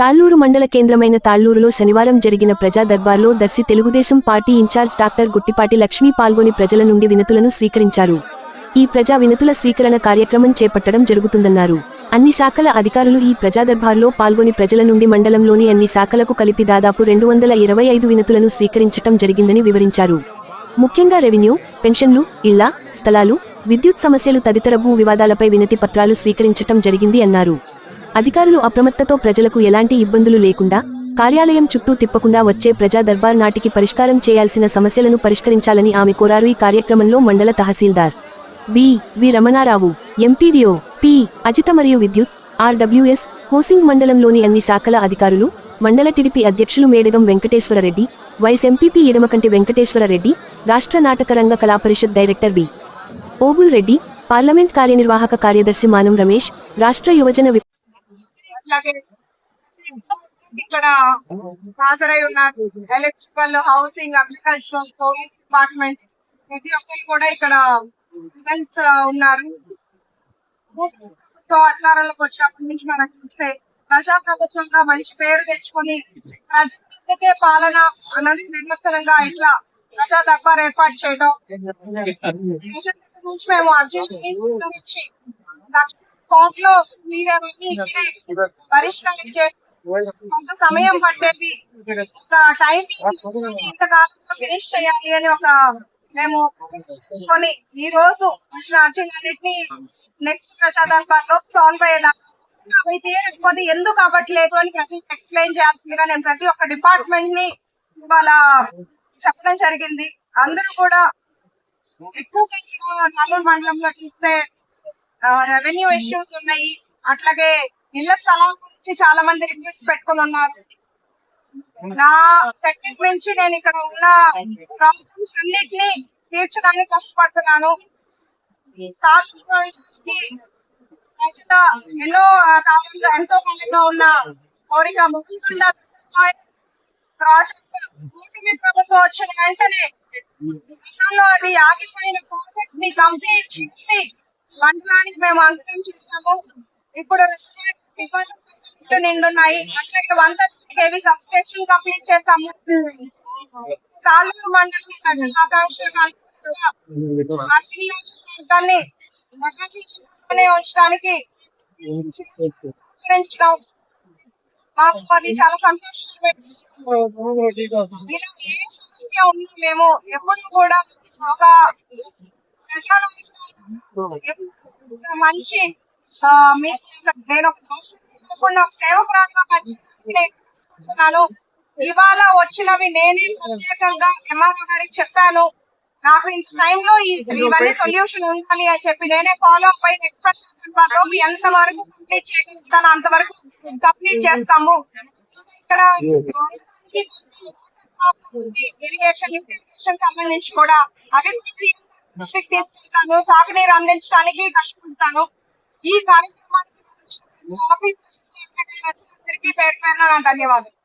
తాళ్ళూరు మండల కేంద్రమైన తాళ్ళూరులో శనివారం జరిగిన ప్రజా దర్బార్లో Darsi Telugu Desam party incharge doctor Guttipati Lakshmi పాల్గొని ప్రజల నుండి వినతులను స్వీకరించారు. ఈ ప్రజా వినతుల స్వీకరణ కార్యక్రమం చేపట్టడం జరుగుతుందన్నారు. అన్ని శాఖల అధికారులు ఈ ప్రజా దర్బార్లో పాల్గొని ప్రజల నుండి మండలంలోని అన్ని శాఖలకు కలిపి దాదాపు రెండు వందల ఇరవై ఐదు వినతులను స్వీకరించటం జరిగిందని వివరించారు. ముఖ్యంగా రెవెన్యూ పెన్షన్లు ఇళ్ళ స్థలాలు విద్యుత్ సమస్యలు తదితర భూ వివాదాలపై వినతి పత్రాలు స్వీకరించటం జరిగింది అన్నారు. అధికారులు అప్రమత్తతో ప్రజలకు ఎలాంటి ఇబ్బందులు లేకుండా కార్యాలయం చుట్టూ తిప్పకుండా వచ్చే ప్రజా దర్బార్ నాటికి పరిష్కారం చేయాల్సిన సమస్యలను పరిష్కరించాలని ఆమె కోరారు ఈ కార్యక్రమంలో మండల tahsildar. B. V. Ramana Rao MPDO P. Ajitha మరియు విద్యుత్ ఆర్డబ్ల్యూఎస్ హోసింగ్ మండలంలోని అన్ని శాఖల అధికారులు మండల టిడిపి అధ్యక్షులు మేడగం వెంకటేశ్వరరెడ్డి వైస్ ఎంపీపీ ఎడమకంటి వెంకటేశ్వరరెడ్డి రాష్ట్ర నాటకరంగ కళాపరిషత్ director B. Obul Reddy parliament కార్యనిర్వాహక కార్యదర్శి మానం రమేష్ రాష్ట్ర యువజన అట్లాగే ఇక్కడ హాజరై ఉన్నారు electrical housing agricultural police department ప్రతి ఒక్కరు కూడా ఇక్కడ ప్రెసెంట్ ఉన్నారు. ప్రభుత్వ అధికారంలోకి వచ్చినప్పటి నుంచి మనం చూస్తే ప్రజా ప్రభుత్వంగా మంచి పేరు తెచ్చుకొని ప్రజలకే పాలన అన్నది నిదర్శనంగా ఇట్లా ప్రజా దర్బార్ ఏర్పాటు చేయడం. నుంచి మేము అర్జీలు తీసుకుని కోర్టులో మీరేమన్నీ ఇక్కడే పరిష్కారం చేసి కొంత సమయం పట్టేది. ఒక టైం ఇంతకాలంలో ఫినిష్ చేయాలి అని ఒక మేము తీసుకొని ఈ రోజు వచ్చిన అర్జీలన్నింటినీ నెక్స్ట్ ప్రజా దర్బార్లో సాల్వ్ అయ్యేలా అవి తీరకపోతే ఎందుకు అవ్వట్లేదు అని ప్రజలకు ఎక్స్ప్లెయిన్ చేయాల్సిందిగా నేను ప్రతి ఒక్క డిపార్ట్మెంట్ని ఇవాళ చెప్పడం జరిగింది. అందరూ కూడా ఎక్కువగా ఇక్కడ తాలూరు మండలంలో చూస్తే రెవెన్యూ ఇష్యూస్ ఉన్నాయి. అట్లాగే ఇళ్ళ స్థలాల గురించి చాలా మంది రిక్వెస్ట్ పెట్టుకుని ఉన్నారు. నా సెక్టర్ నుంచి నేను ఇక్కడ ఉన్న ప్రాబ్లమ్స్ అన్నిటిని తీర్చడానికి కష్టపడుతున్నాను. ప్రజల ఎన్నో తాలూకా ఎంతో కాలంగా ఉన్న కోరిక ముఖ్యంగా ప్రాజెక్ట్ కూటమి ప్రభుత్వం వచ్చిన వెంటనే గతంలో అది ఆగిపోయిన ప్రాజెక్ట్ని కంప్లీట్ చేసి మండలానికి మేము అంకితం చేసాము ఇప్పుడు రిజర్వాయర్ నిండున్నాయి అట్లాగే one thirty KV sub station complete చేసాము తాలూరు మండలం ప్రజల ఆకాంక్షలకు అనుగుణంగా నియోజకవర్గాన్ని ఉంచడానికి మాకు అది చాలా సంతోషకరమైన ఏ సమస్య ఉన్నా మేము ఎప్పుడు కూడా ఒక ప్రజానాయకురాలు మంచి మీకు నేను ఒక సేవకురాలుగా పనిచేస్తున్నాను ఇవాళ వచ్చినవి నేనే ప్రత్యేకంగా ఎంఆర్ఓ గారికి చెప్పాను. నాకు ఇంత టైంలో ఈ ఇవన్నీ సొల్యూషన్ ఉండాలి అని చెప్పి నేనే ఫాలో అప్ అయిన ఎక్స్ప్రెస్ లోపు ఎంత వరకు కంప్లీట్ చేయగలుగుతాను అంతవరకు కంప్లీట్ చేస్తాము. ఇక్కడ ఇరిగేషన్ ఇరిగేషన్ సంబంధించి కూడా అవి దృష్టికి తీసుకెళ్తాను సాగునీరు అందించడానికి కష్టపడతాను. ఈ కార్యక్రమానికి ఆఫీసర్స్ పేరు పేరున ధన్యవాదాలు.